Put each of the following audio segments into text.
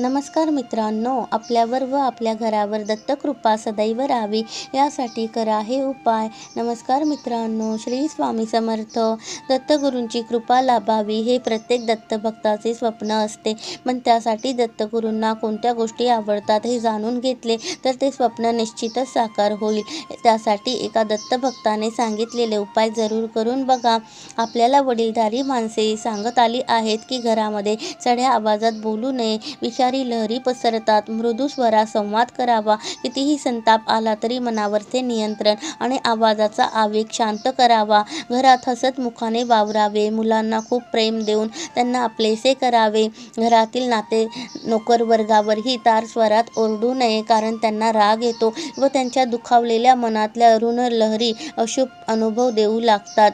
नमस्कार मित्रांनो आपल्यावर व आपल्या घरावर दत्तकृपा सदैव राहावी यासाठी करा हे उपाय. नमस्कार मित्रांनो श्री स्वामी समर्थ. दत्तगुरूंची कृपा लाभावी हे प्रत्येक दत्तभक्ताचे स्वप्न असते. पण त्यासाठी दत्तगुरूंना कोणत्या गोष्टी आवडतात हे जाणून घेतले तर ते स्वप्न निश्चितच साकार होईल. त्यासाठी एका दत्तभक्ताने सांगितलेले उपाय जरूर करून बघा. आपल्याला वडीलधारी माणसे सांगत आली आहेत की घरामध्ये चढ्या आवाजात बोलू नये विचार लहरी पसरतात. मृदू स्वरा संवाद करावा. कितीही संताप आला तरी मनावरचे नियंत्रण आणि आवाजाचा आवेग शांत करावा. घरात हसत मुखाने वावरावे. मुलांना खूप प्रेम देऊन त्यांना आपलेसे करावे. घरातील नाते नोकर वर्गावरही तार स्वरात ओरडू नये कारण त्यांना राग येतो व त्यांच्या दुखावलेल्या मनातल्या ऋण लहरी अशुभ अनुभव देऊ लागतात.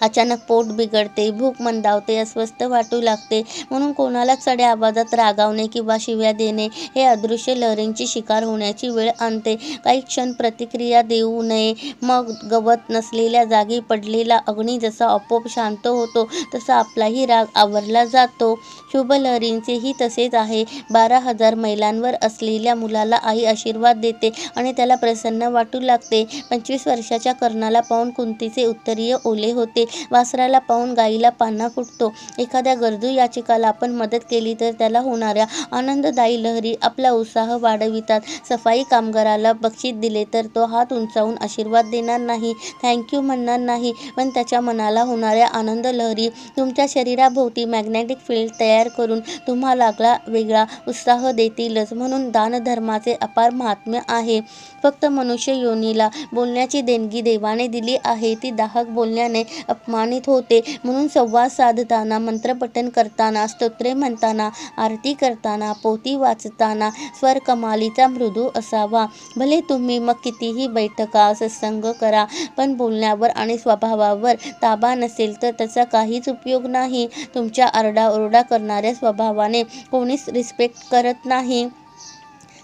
अचानक पोट बिघडते भूक मंदावते अस्वस्थ वाटू लागते. म्हणून कोणाला चढ्या आवाजात रागावणे किंवा शिव्या देणे हे अदृश्य लहरींची शिकार होण्याची वेळ आणते. काही क्षण प्रतिक्रिया देऊ नये. मग गवत नसलेल्या जागी पडलेला अग्नी जसा आपोआप शांत होतो तसा आपलाही राग आवरला जातो. शुभ लहरींचेही तसेच आहे. बारा हजार मैलांवर असलेल्या मुलाला आई आशीर्वाद देते आणि त्याला प्रसन्न वाटू लागते. पंचवीस वर्षाच्या कर्णाला पाहून कुंतीचे उत्तरीय ओले होते. वासराला पाहून गाईला पान्हा फुटतो. एखाद्या गरजू याचिकाला आपण मदत केली तर त्याला होणाऱ्या आनंददायी लहरी आपला उत्साह वाढवितात. सफाई कामगाराला बक्षीस दिले तर तो हात उंचावून आशीर्वाद देणार नाही. थँक्यू म्हणणार नाही. पण त्याच्या मनाला होणाऱ्या आनंद लहरी तुमच्या शरीराभोवती मॅग्नेटिक फील्ड तयार करून तुम्हा लागला वेगळा उत्साह देतीलच. म्हणून दानधर्माचे अपार महात्म्य आहे. फक्त मनुष्य योनीला बोलण्याची देणगी देवाने दिली आहे. ती दाहक बोलण्याने अपमानित होते. म्हणून संवाद साधताना मंत्रपठण करताना स्तोत्रे म्हणताना आरती करताना पोती वाचताना स्वर कमालीचा मृदू असावा. भले तुम्ही मग कितीही बैठका सत्संग करा पण बोलण्यावर आणि स्वभावावर ताबा नसेल तर त्याचा काहीच उपयोग नाही. तुमच्या आरडाओरडा करणाऱ्या स्वभावाने कोणीच रिस्पेक्ट करत नाही.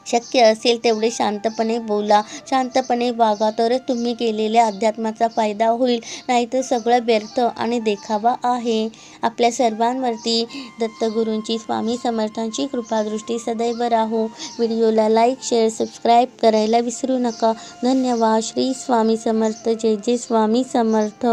शक्य असेल तेवढे शांतपणे बोला. शांतपणे वागा तरच तुम्ही केलेल्या अध्यात्माचा फायदा होईल. नाहीतर सगळं व्यर्थ आणि देखावा आहे. आपल्या सर्वांवरती दत्तगुरूंची स्वामी समर्थांची कृपादृष्टी सदैव राहो. व्हिडिओला लाईक शेअर सबस्क्राईब करायला विसरू नका. धन्यवाद. श्री स्वामी समर्थ. जय जय स्वामी समर्थ.